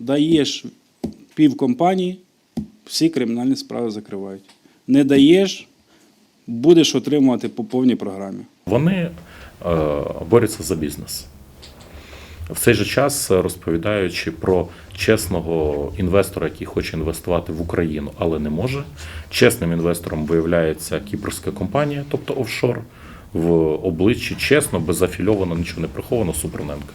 даєш півкомпанії, всі кримінальні справи закривають. Не даєш, будеш отримувати по повній програмі. Вони е, борються за бізнес. В цей же час е, розповідаючи про чесного інвестора, який хоче інвестувати в Україну, але не може. Чесним інвестором виявляється кіпрська компанія, тобто офшор, в обличчі чесно, безафільовано, нічого не приховано Супруненка.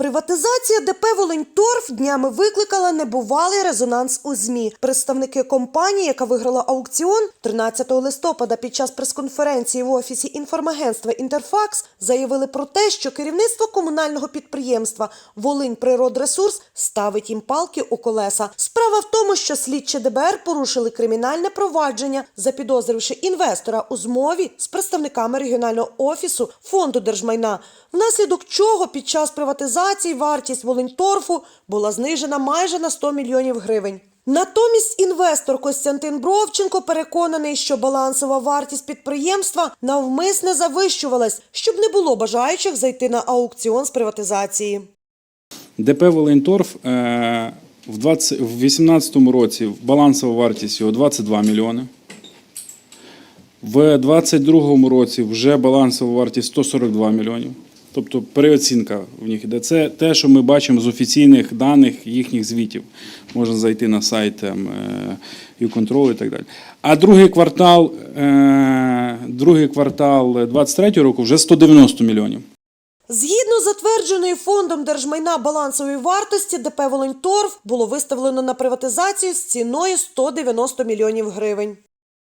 Приватизація ДП «Волиньторф» днями викликала небувалий резонанс у ЗМІ. Представники компанії, яка виграла аукціон 13 листопада під час прес-конференції в офісі інформагентства «Інтерфакс» заявили про те, що керівництво комунального підприємства «Волинь Природресурс» ставить їм палки у колеса. Справа в тому, що слідчі ДБР порушили кримінальне провадження, запідозривши інвестора у змові з представниками регіонального офісу фонду держмайна, внаслідок чого під час приватизації вартість Волиньторфу була знижена майже на 100 мільйонів гривень. Натомість інвестор Костянтин Бровченко переконаний, що балансова вартість підприємства навмисне завищувалась, щоб не було бажаючих зайти на аукціон з приватизації. ДП Волинторф е, в 20 в 2018 році балансова вартість його 22 мільйони. В 2022 році вже балансова вартість 142 мільйонів. Тобто переоцінка в них іде. Це те, що ми бачимо з офіційних даних їхніх звітів. Можна зайти на сайт там, е, і так далі. А другий квартал, е, другий квартал 23 року вже 190 мільйонів. Згідно з затвердженою фондом держмайна балансової вартості, ДП «Волиньторф» було виставлено на приватизацію з ціною 190 мільйонів гривень.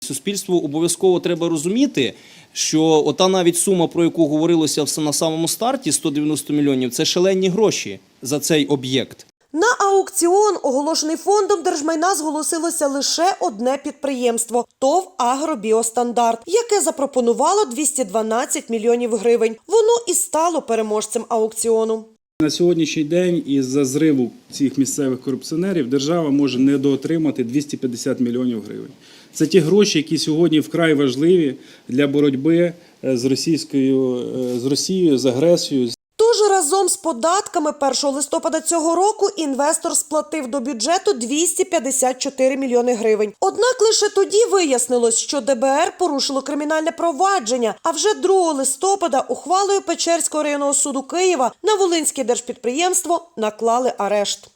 Суспільству обов'язково треба розуміти, що ота навіть сума, про яку говорилося в- на самому старті, 190 мільйонів, це шалені гроші за цей об'єкт. На аукціон, оголошений фондом держмайна, зголосилося лише одне підприємство ТОВ «Агробіостандарт», яке запропонувало 212 мільйонів гривень. Воно і стало переможцем аукціону. На сьогоднішній день із-за зриву цих місцевих корупціонерів держава може недоотримати 250 мільйонів гривень. Це ті гроші, які сьогодні вкрай важливі для боротьби е, з російською е, з Росією, з агресією, Тож разом з податками 1 листопада цього року інвестор сплатив до бюджету 254 мільйони гривень. Однак лише тоді вияснилось, що ДБР порушило кримінальне провадження. А вже 2 листопада ухвалою Печерського районного суду Києва на Волинське держпідприємство наклали арешт.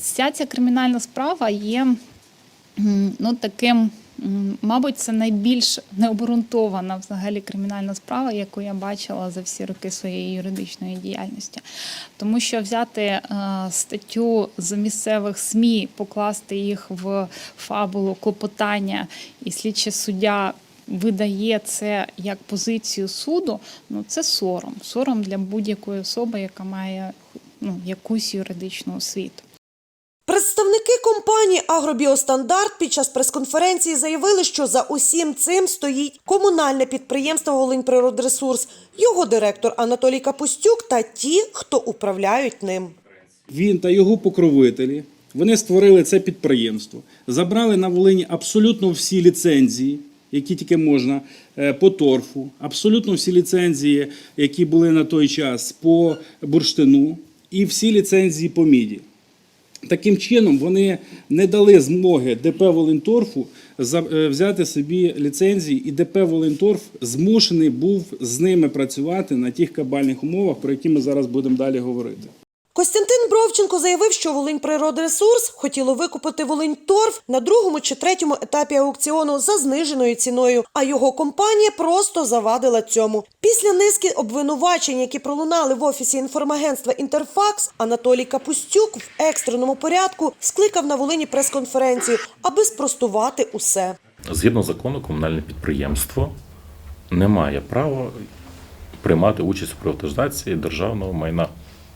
Вся ця кримінальна справа є ну, таким, мабуть, це найбільш необґрунтована взагалі кримінальна справа, яку я бачила за всі роки своєї юридичної діяльності. Тому що взяти е, статтю з місцевих СМІ, покласти їх в фабулу клопотання, і слідчий суддя видає це як позицію суду, ну це сором. Сором для будь-якої особи, яка має ну, якусь юридичну освіту. Представники компанії Агробіостандарт під час прес-конференції заявили, що за усім цим стоїть комунальне підприємство «Волиньприродресурс», його директор Анатолій Капустюк та ті, хто управляють ним. Він та його покровителі вони створили це підприємство, забрали на Волині абсолютно всі ліцензії, які тільки можна е, по торфу, абсолютно всі ліцензії, які були на той час по бурштину, і всі ліцензії по міді. Таким чином, вони не дали змоги ДП Волинторфу е, взяти собі ліцензії, і ДП Волинторф змушений був з ними працювати на тих кабальних умовах, про які ми зараз будемо далі говорити. Костянтин Бровченко заявив, що Волинь Природресурс хотіло викупити Волинь Торф на другому чи третьому етапі аукціону за зниженою ціною, а його компанія просто завадила цьому. Після низки обвинувачень, які пролунали в офісі інформагентства Інтерфакс, Анатолій Капустюк в екстреному порядку скликав на Волині прес-конференцію, аби спростувати усе. Згідно закону, комунальне підприємство не має права приймати участь у приватизації державного майна.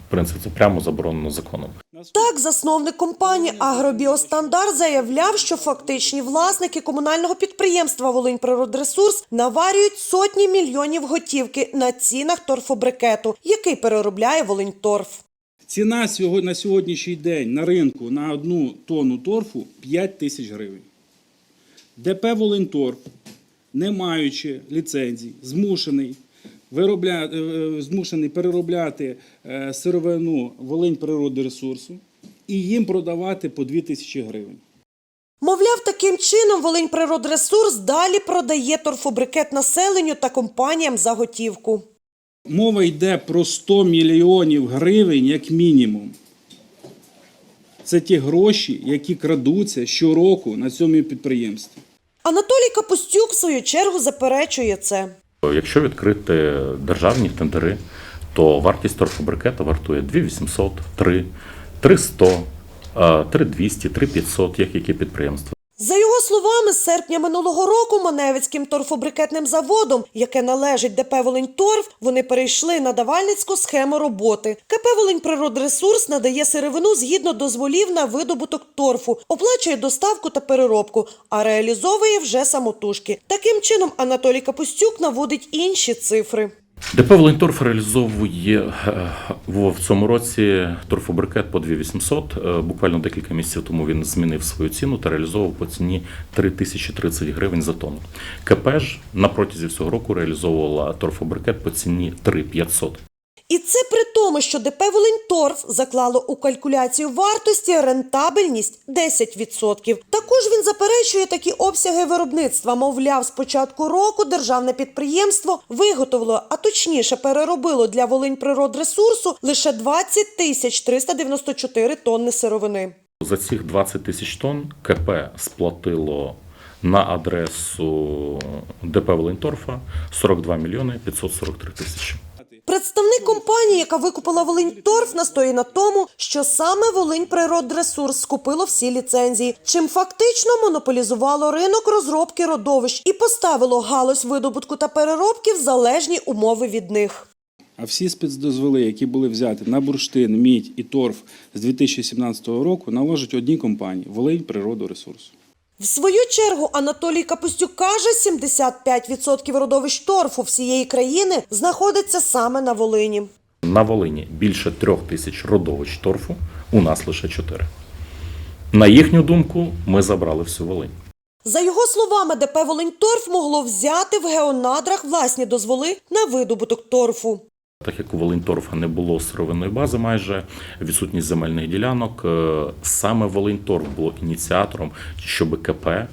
В принципі, це прямо заборонено законом. Так, засновник компанії Агробіостандарт заявляв, що фактичні власники комунального підприємства «Волиньприродресурс» наварюють сотні мільйонів готівки на цінах торфобрикету, який переробляє «Волиньторф». Ціна сього- на сьогоднішній день на ринку на одну тонну торфу 5 тисяч гривень. ДП Волинторф, не маючи ліцензій, змушений, виробля... е, змушений переробляти е, сировину Волинь природоресурсу і їм продавати по 2 тисячі гривень. Мовляв, таким чином Волинь Природресурс далі продає торфобрикет населенню та компаніям за готівку. Мова йде про 100 мільйонів гривень як мінімум. Це ті гроші, які крадуться щороку на цьому підприємстві. Анатолій Капустюк, в свою чергу, заперечує це. Якщо відкрити державні тендери, то вартість торфобрикета вартує 2800, 3, 300, е, 3200, 3500, як яке підприємство. Словами, з серпня минулого року Маневицьким торфобрикетним заводом, яке належить ДП «Волиньторф», вони перейшли на давальницьку схему роботи. КП «Волиньприродресурс» надає сировину згідно дозволів на видобуток торфу, оплачує доставку та переробку, а реалізовує вже самотужки. Таким чином Анатолій Капустюк наводить інші цифри. ДП «Волиньторф» реалізовує е, в цьому році торфобрикет по 2800. Е, Буквально декілька місяців тому він змінив свою ціну та реалізовував по ціні 3030 гривень за тонну. КП ж на протязі всього року реалізовувала торфобрикет по ціні 3500. І це при тому, що ДП «Волиньторф» заклало у калькуляцію вартості рентабельність 10%. Також він заперечує такі обсяги виробництва. Мовляв, з початку року державне підприємство виготовило, а точніше переробило для Волиньприродресурсу лише 20 тисяч 394 тонни сировини. За цих 20 тисяч тонн КП сплатило на адресу ДП «Волиньторфа» 42 мільйони 543 тисячі. Представник компанії, яка викупила Волиньторф, настоїть на тому, що саме Волиньприродресурс скупило всі ліцензії, чим фактично монополізувало ринок розробки родовищ і поставило галузь видобутку та переробки в залежні умови від них. А всі спецдозволи, які були взяті на бурштин, мідь і торф з 2017 року, належать одній компанії Волинь Природоресурс. В свою чергу Анатолій Капустюк каже, 75% родовищ торфу всієї країни знаходиться саме на Волині. На Волині більше трьох тисяч родовищ торфу, у нас лише чотири. На їхню думку, ми забрали всю Волинь. За його словами, ДП Волиньторф могло взяти в геонадрах власні дозволи на видобуток торфу. Так як у Волинторфа не було сировинної бази, майже відсутність земельних ділянок, е, саме Волинторф було ініціатором, щоб КП е,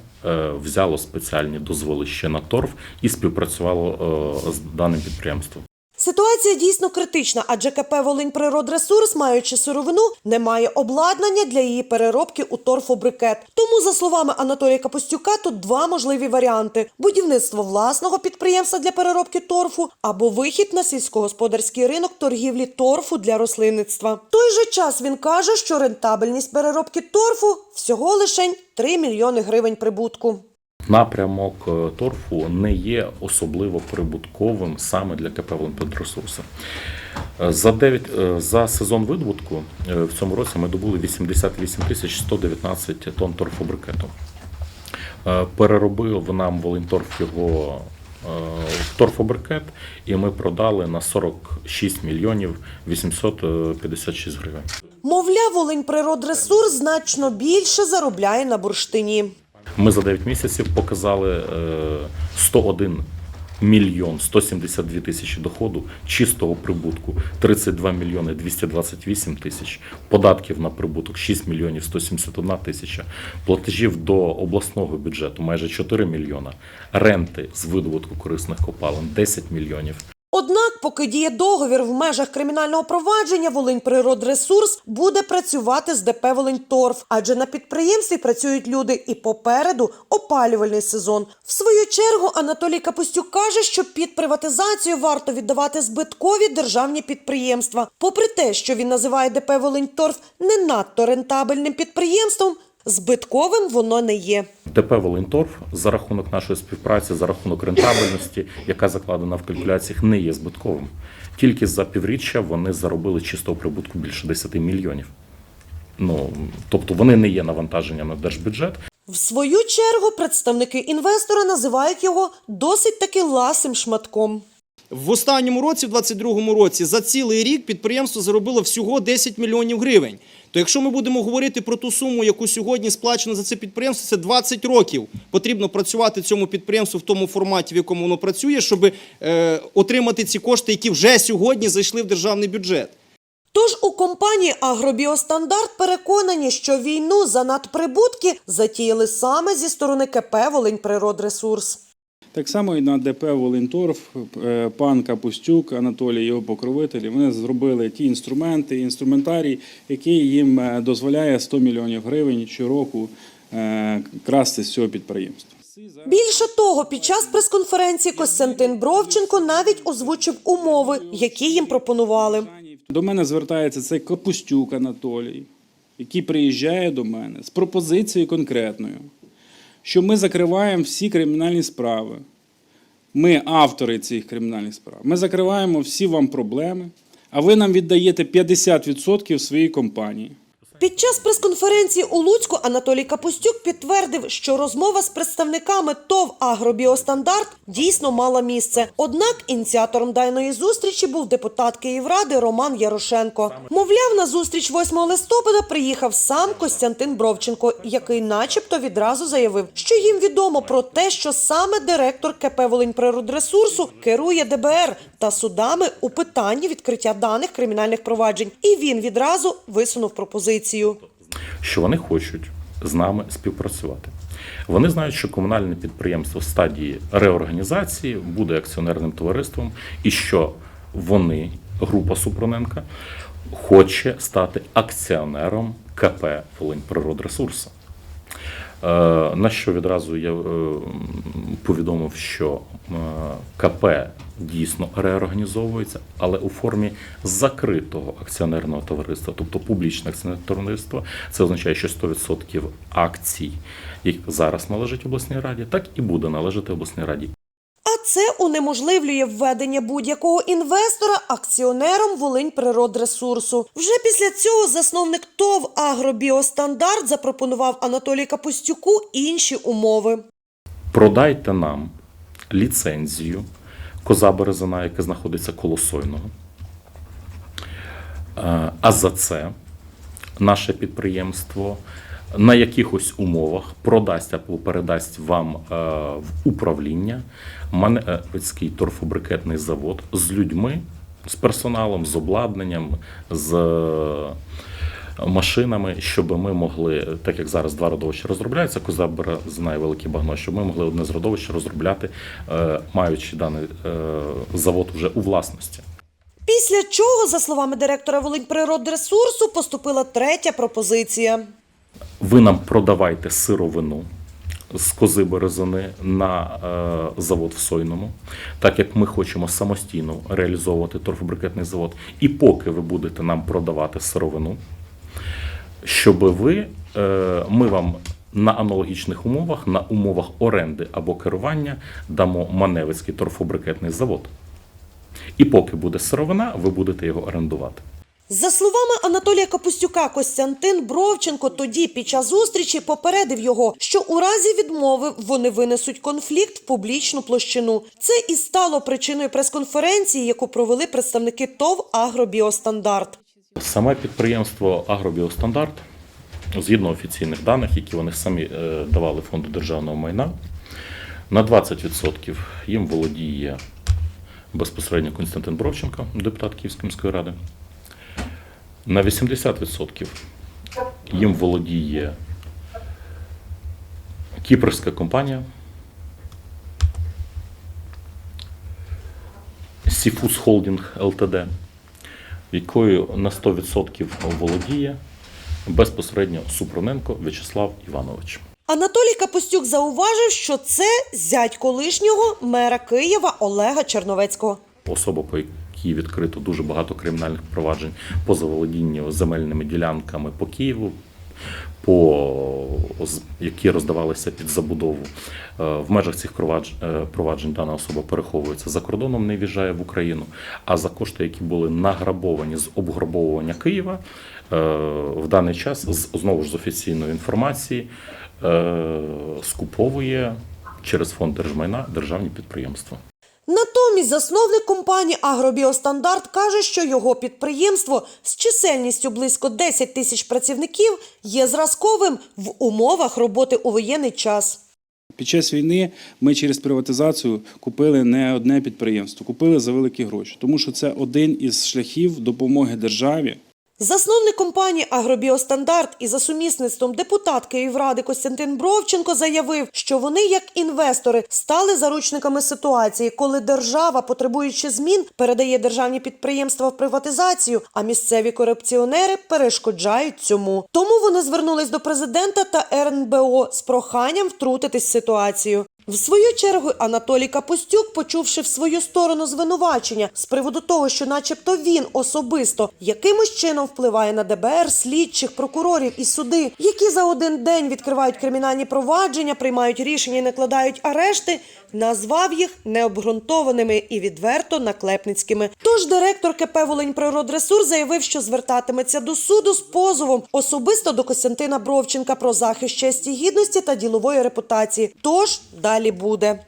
взяло спеціальні дозволи ще на торф і співпрацювало е, з даним підприємством. Ситуація дійсно критична, адже КП «Волиньприродресурс», маючи сировину, не має обладнання для її переробки у торфобрикет. Тому, за словами Анатолія Капустюка, тут два можливі варіанти: будівництво власного підприємства для переробки торфу або вихід на сільськогосподарський ринок торгівлі торфу для рослинництва. В той же час він каже, що рентабельність переробки торфу всього лише 3 мільйони гривень прибутку. Напрямок е, торфу не є особливо прибутковим саме для КП «Волиньпедресурси». Е, За 9, е, за сезон видобутку в цьому році ми добули 88 тисяч 119 тонн торфобрикету. Переробив нам Волиньторф його в торфобрикет, і ми продали на 46 мільйонів 856 гривень. Мовляв, Волиньприродресурс значно більше заробляє на бурштині. Ми за 9 місяців показали е, 101 мільйон 172 тисячі доходу, чистого прибутку 32 мільйони 228 тисяч, податків на прибуток 6 мільйонів 171 тисяча, платежів до обласного бюджету майже 4 мільйона, ренти з видобутку корисних копалин 10 мільйонів. Однак, поки діє договір в межах кримінального провадження, Волиньприродресурс буде працювати з ДП Волиньторф, адже на підприємстві працюють люди і попереду опалювальний сезон. В свою чергу Анатолій Капустюк каже, що під приватизацію варто віддавати збиткові державні підприємства. Попри те, що він називає ДП Волиньторф не надто рентабельним підприємством, збитковим воно не є. ДП Волинторф за рахунок нашої співпраці, за рахунок рентабельності, яка закладена в калькуляціях, не є збитковим. Тільки за півріччя вони заробили чистого прибутку більше 10 мільйонів. Ну тобто вони не є навантаженням на держбюджет. В свою чергу представники інвестора називають його досить таки ласим шматком. В останньому році, в 22-му році, за цілий рік підприємство заробило всього 10 мільйонів гривень. То якщо ми будемо говорити про ту суму, яку сьогодні сплачено за це підприємство, це 20 років. Потрібно працювати цьому підприємству в тому форматі, в якому воно працює, щоб е, отримати ці кошти, які вже сьогодні зайшли в державний бюджет. Тож у компанії Агробіостандарт переконані, що війну за надприбутки затіяли саме зі сторони КП «Волиньприродресурс». Так само і на ДП Волинторф, е, пан Капустюк, Анатолій, його покровителі, вони зробили ті інструменти, інструментарій, який їм е, дозволяє 100 мільйонів гривень щороку е, красти з цього підприємства. Більше того, під час прес-конференції Костянтин Бровченко навіть озвучив умови, які їм пропонували. До мене звертається цей Капустюк Анатолій, який приїжджає до мене з пропозицією конкретною, що ми закриваємо всі кримінальні справи. Ми автори цих кримінальних справ. Ми закриваємо всі вам проблеми, а ви нам віддаєте 50% своєї компанії. Під час прес-конференції у Луцьку Анатолій Капустюк підтвердив, що розмова з представниками ТОВ «Агробіостандарт» дійсно мала місце. Однак ініціатором даної зустрічі був депутат Київради Роман Ярошенко. Мовляв, на зустріч 8 листопада приїхав сам Костянтин Бровченко, який начебто відразу заявив, що їм відомо про те, що саме директор КП «Волиньприродресурсу» керує ДБР та судами у питанні відкриття даних кримінальних проваджень. І він відразу висунув пропозицію. що вони хочуть з нами співпрацювати. Вони знають, що комунальне підприємство в стадії реорганізації буде акціонерним товариством, і що вони, група Супроненка, хоче стати акціонером КП Волиньприродресурсу. Е, На що відразу я е, повідомив, що е, КП дійсно реорганізовується, але у формі закритого акціонерного товариства, тобто публічне акціонерне товариство. Це означає, що 100% акцій, які зараз належать обласній раді, так і буде належати обласній раді. Це унеможливлює введення будь-якого інвестора акціонером Волиньприродресурсу. Вже після цього засновник ТОВ «Агробіостандарт» запропонував Анатолію Капустюку інші умови. Продайте нам ліцензію коза березина, яка знаходиться коло Сойного. Е, А за це наше підприємство на якихось умовах продасть або передасть вам е, в управління Маневицький торфобрикетний завод з людьми, з персоналом, з обладнанням, з е, машинами, щоб ми могли, так як зараз два родовища розробляються, коза знає велике багно, щоб ми могли одне з родовища розробляти, е, маючи даний е, завод вже у власності. Після чого, за словами директора Волиньприродресурсу, поступила третя пропозиція. Ви нам продавайте сировину з кози березини на е, завод в Сойному, так як ми хочемо самостійно реалізовувати торфобрикетний завод. І поки ви будете нам продавати сировину, щоб ви, е, ми вам на аналогічних умовах, на умовах оренди або керування дамо Маневицький торфобрикетний завод. І поки буде сировина, ви будете його орендувати. За словами Анатолія Капустюка, Костянтин Бровченко тоді під час зустрічі попередив його, що у разі відмови вони винесуть конфлікт в публічну площину. Це і стало причиною прес-конференції, яку провели представники ТОВ «Агробіостандарт». Саме підприємство Агробіостандарт, згідно офіційних даних, які вони самі е, давали фонду державного майна, на 20% їм володіє безпосередньо Константин Бровченко, депутат Київської міської ради. На 80% їм володіє кіпрська компанія Сіфус Холдінг ЛТД якою на 100% володіє безпосередньо Супроненко В'ячеслав Іванович. Анатолій Капустюк зауважив, що це зять колишнього мера Києва Олега Черновецького. Особа, по якій відкрито дуже багато кримінальних проваджень по заволодінню земельними ділянками по Києву, по які роздавалися під забудову. Е, В межах цих е, проваджень дана особа переховується за кордоном, не в'їжджає в Україну. А за кошти, які були награбовані з обграбовування Києва, е, в даний час знову ж з офіційної інформації скуповує через фонд держмайна державні підприємства. Натомість засновник компанії «Агробіостандарт» каже, що його підприємство з чисельністю близько 10 тисяч працівників є зразковим в умовах роботи у воєнний час. Під час війни ми через приватизацію купили не одне підприємство, купили за великі гроші, тому що це один із шляхів допомоги державі Засновник компанії Агробіостандарт і за сумісництвом депутат Київради Костянтин Бровченко заявив, що вони, як інвестори, стали заручниками ситуації, коли держава, потребуючи змін, передає державні підприємства в приватизацію, а місцеві корупціонери перешкоджають цьому. Тому вони звернулись до президента та РНБО з проханням втрутитись в ситуацію. В свою чергу Анатолій Капустюк, почувши в свою сторону звинувачення з приводу того, що, начебто, він особисто якимось чином впливає на ДБР, слідчих, прокурорів і суди, які за один день відкривають кримінальні провадження, приймають рішення і накладають арешти, назвав їх необґрунтованими і відверто наклепницькими. Тож директор КП «Волиньприродресурс» заявив, що звертатиметься до суду з позовом особисто до Костянтина Бровченка про захист честі гідності та ділової репутації. Тож далі буде.